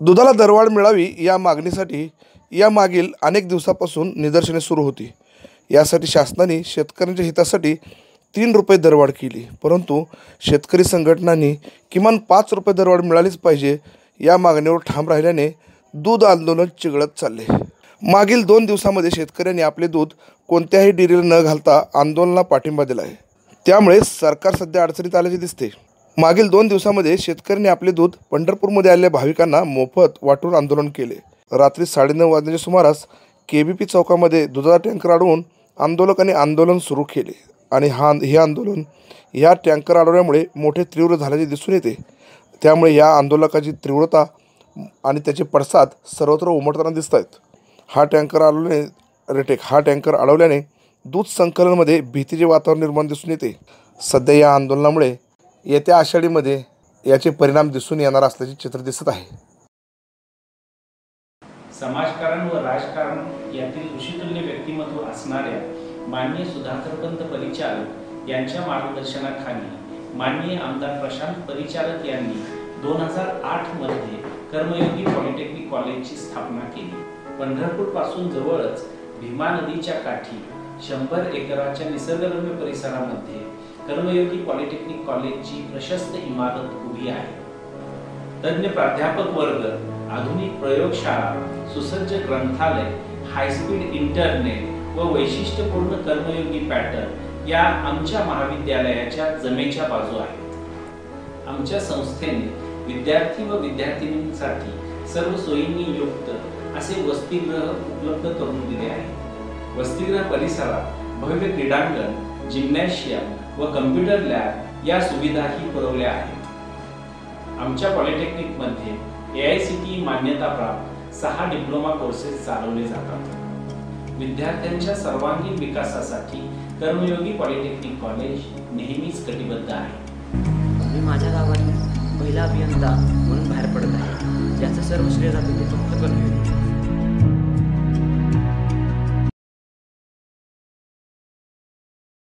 दुधाला दरवाढ मिळावी या मागणीसाठी या मागील अनेक दिवसापासून निदर्शने सुरू होती. यासाठी शासनाने शेतकऱ्यांच्या हितासाठी तीन रुपये दरवाढ केली. परंतु शेतकरी संघटनांनी किमान पाच रुपये दरवाढ मिळालीच पाहिजे या मागणीवर ठाम राहिल्याने दूध आंदोलन चिघळत चालले. मागील दोन दिवसामध्ये शेतकऱ्यांनी आपले दूध कोणत्याही डिरीला न घालता आंदोलनाला पाठिंबा दिला आहे. त्यामुळे सरकार सध्या अडचणीत आल्याचे दिसते. मागील दोन दिवसामध्ये शेतकऱ्यांनी आपले दूध पंढरपूरमध्ये आलेल्या भाविकांना मोफत वाटून आंदोलन केले. रात्री साडेनऊ वाजण्याच्या सुमारास के बी पी चौकामध्ये दुधाचा टँकर अडवून आंदोलकांनी आंदोलन सुरू केले आणि हा हे आंदोलन या टँकर अडवल्यामुळे मोठे तीव्र झाल्याचे दिसून येते. त्यामुळे या आंदोलकाची तीव्रता आणि त्याचे पडसाद सर्वत्र उमटताना दिसत आहेत. हा टँकर अडवल्याने रेटेक हा टँकर अडवल्याने दूध संकलनमध्ये भीतीचे वातावरण निर्माण दिसून येते. सध्या या आंदोलनामुळे येत्या आषाढीमध्ये याचे परिणाम दिसून येणार असल्याचे चित्र दिसत आहे. समाजकारण व राजकारण यातील ऋषितुल्य व्यक्तिमत्व असणाऱ्या माननीय सुधाकरपंत परिचारक यांच्या मार्गदर्शनाखाली माननीय आमदार प्रशांत परिचारक यांनी दोन हजार आठमध्ये कर्मयोगी पॉलिटेक्निक कॉलेजची स्थापना केली. पंढरपूरपासून जवळच भीमा नदीच्या काठी शंभर एकराच्या निसर्गरम्य परिसरामध्ये कर्मयोगी पॉलिटेक्निक कॉलेजची प्रशस्त इमारत उभी आहे. तज्ञ प्राध्यापक वर्ग आधुनिक प्रयोगशाळा सुसज्ज ग्रंथालय हायस्पीड इंटरनेट व वैशिष्ट्यपूर्ण कर्मयोगी पॅटर्न या आमच्या महाविद्यालयाच्या जमेच्या बाजू आहेत आमच्या संस्थेने विद्यार्थी व विद्यार्थिनींसाठी सर्व सोयींनी युक्त असे वसतिगृह उपलब्ध करून दिले आहे. वसतिगृह परिसरात भव्य क्रीडांगण जिम्नॅशियम व कम्प्युटर लॅब या सुविधाही पुरवल्या आहेत. आमच्या पॉलिटेक्निकमध्ये ए आय सी टी मान्यताप्राप्त सहा डिप्लोमा कोर्सेस चालवले जातात. विद्यार्थ्यांच्या सर्वांगीण विकासासाठी कर्मयोगी पॉलिटेक्निक कॉलेज नेहमीच कटिबद्ध आहे. मी माझ्या गावातील पहिला अभियंता म्हणून बाहेर पडत आहे. याचं सर्व श्रेय जाते ते फक्त कर्मयोगी.